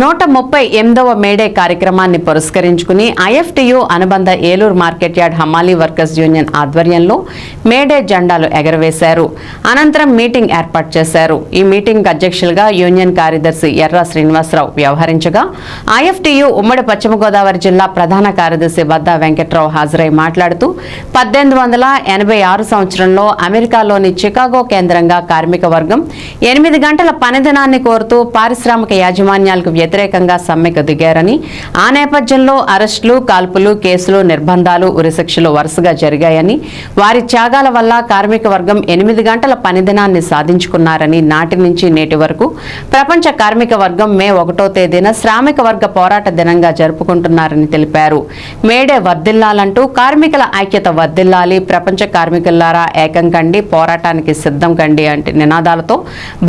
నూట ముప్పై ఎనిమిదవ మేడే కార్యక్రమాన్ని పురస్కరించుకుని ఐఎఫ్టియు అనుబంధ ఏలూరు మార్కెట్ యార్డ్ హమాలీ వర్కర్స్ యూనియన్ ఆధ్వర్యంలో మేడే జెండాలు ఎగరవేశారు. అనంతరం మీటింగ్ ఏర్పాటు చేశారు. ఈ మీటింగ్ అధ్యక్షులుగా యూనియన్ కార్యదర్శి ఎర్ర శ్రీనివాసరావు వ్యవహరించగా ఐఎఫ్టియు ఉమ్మడి పశ్చిమ గోదావరి జిల్లా ప్రధాన కార్యదర్శి బద్దా వెంకట్రావు హాజరై మాట్లాడుతూ పద్దెనిమిది వందల ఎనభై ఆరు సంవత్సరంలో అమెరికాలోని చికాగో కేంద్రంగా కార్మిక వర్గం ఎనిమిది గంటల పనిదినాన్ని కోరుతూ పారిశ్రామిక యాజమాన్యాలకు వ్యతిరేకంగా సమ్మెకు దిగారని ఆ నేపథ్యంలో అరెస్టులు కాల్పులు కేసులు నిర్బంధాలు ఉరిశిక్షలు వరుసగా జరిగాయని వారి త్యాగాల వల్ల కార్మిక వర్గం ఎనిమిది గంటల పనిదినాన్ని సాధించుకున్నారని నాటి నుంచి నేటి వరకు ప్రపంచ కార్మిక వర్గం మే ఒకటో తేదీన శ్రామిక వర్గ పోరాట దినంగా జరుపుకుంటున్నారని తెలిపారు. మేడే వర్దిల్లాలంటూ కార్మికుల ఐక్యత వర్ధిల్లాలి ప్రపంచ కార్మికులారా ఏకం కండి పోరాటానికి సిద్ధం కండి అంటే నినాదాలతో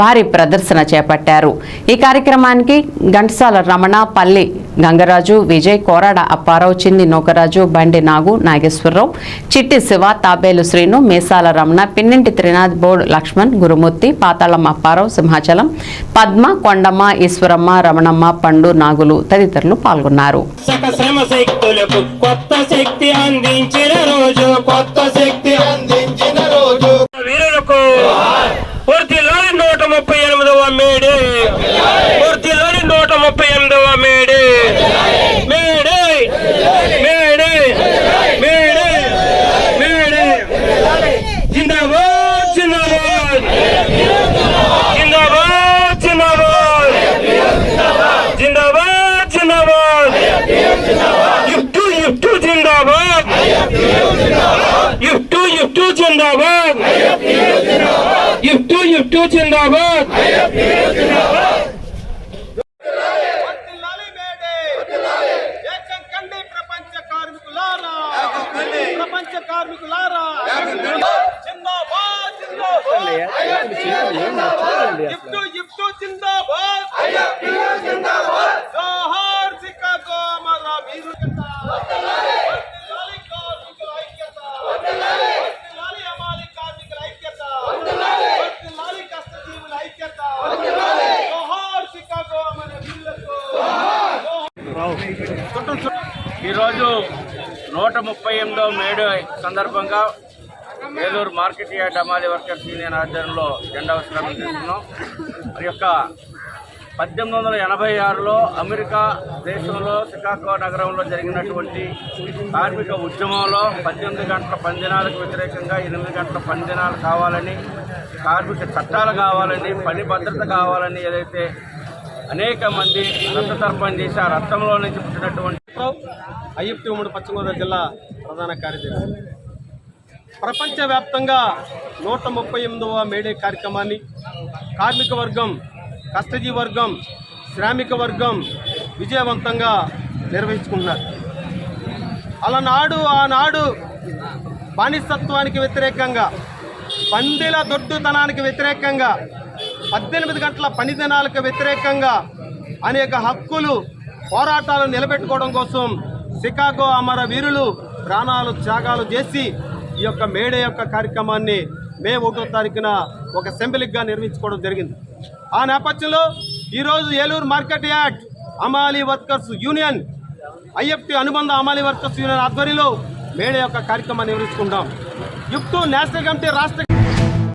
భారీ ప్రదర్శన చేపట్టారు. ఈ కార్యక్రమానికి ఘంటసాల రమణ పల్లి గంగరాజు విజయ్ కోరాడ అప్పారావు చిన్ని నూకరాజు బండి నాగు నాగేశ్వరరావు చిట్టి శివ తాబేలు శ్రీను మీసాల రమణ పిన్నింటి త్రినాథ్ బోర్డు లక్ష్మణ్ గురుమూర్తి పాతాళం అప్పారావు సింహాచలం పద్మ కొండమ్మ ఈశ్వరమ్మ రమణమ్మ పండు నాగులు తదితరులు పాల్గొన్నారు. కొత్త శక్తి అందించిన రోజు కొత్త శక్తి అంది రోజు వీరులకు పూర్తిలోని నూట ముప్పై ఎనిమిదవ మేడే పూర్తిలోని నూట ముప్పై ఎనిమిదవ May Day May Day May Day May Day May Day జిందాబాద్ జిందాబాద్ జిందాబాద్ జిందాబాద్ జిందాబాద్ జిందాబాద్ యుక్టు యుక్టు జిందాబాద్ యుక్టు యుక్టు జిందాబాద్ యుక్టు యుక్టు జిందాబాద్ వర్ధిల్లాలి మేడే ఏకం కండి ప్రపంచ కార్మికులారా ప్రపంచ కార్మికులారా? జిందాబాద్ జిందాబాద్ ఇఫ్టు ఇఫ్టు జిందాబాద్ జోహార్ చికాగో మన వీరు వర్ధిల్లాలి కార్మికుల ఐక్యత వర్ధిల్లాలి అమాలి కార్మికుల ఐక్యత వర్ధిల్లాలి కష్టజీవుల ఐక్యత జోహార్ చికాగో మన వీరులకు ఈరోజు నూట ముప్పై ఎనిమిదో మేడే సందర్భంగా ఏలూరు మార్కెట్ యార్డ్ అమాలి వర్కర్స్ యూనియన్ ఆధ్వర్యంలో జెండా ఉత్సవం చేస్తున్నాం. మరి యొక్క పద్దెనిమిది వందల ఎనభై ఆరులో అమెరికా దేశంలో చికాగో నగరంలో జరిగినటువంటి కార్మిక ఉద్యమంలో పద్దెనిమిది గంటల పందినాలకు వ్యతిరేకంగా ఎనిమిది గంటల పందినాలు కావాలని కార్మిక చట్టాలు కావాలని పని భద్రత కావాలని ఏదైతే అనేక మంది రక్తతర్పణ చేసి ఆ రక్తంలో నుంచి పుట్టినటువంటి ఐఎఫ్టీ ఉమ్మడి పశ్చిమగోదావరి జిల్లా ప్రధాన కార్యదర్శి. ప్రపంచవ్యాప్తంగా నూట ముప్పై ఎనిమిదవ మేడే కార్యక్రమాన్ని కార్మిక వర్గం కష్టజీ వర్గం శ్రామిక వర్గం విజయవంతంగా నిర్వహించుకుంటున్నారు. అలనాడు ఆనాడు బానిసత్వానికి వ్యతిరేకంగా పందిల దొడ్డుతనానికి వ్యతిరేకంగా పద్దెనిమిది గంటల పని దినాలకు వ్యతిరేకంగా అనేక హక్కులు పోరాటాలు నిలబెట్టుకోవడం కోసం సికాగో అమర వీరులు ప్రాణాలు త్యాగాలు చేసి ఈ యొక్క మేడే యొక్క కార్యక్రమాన్ని మే ఒకటో తారీఖున ఒక అసెంబ్లీగా నిర్మించుకోవడం జరిగింది. ఆ నేపథ్యంలో ఈరోజు ఏలూరు మార్కెట్ యార్డ్ అమాలి వర్కర్స్ యూనియన్ ఐఎఫ్టి అనుబంధ అమాలి వర్కర్స్ యూనియన్ ఆధ్వర్యంలో మేడే యొక్క కార్యక్రమాన్ని నిర్వహించుకుంటాం యుక్తు నేషనల్ కమిటీ రాష్ట్ర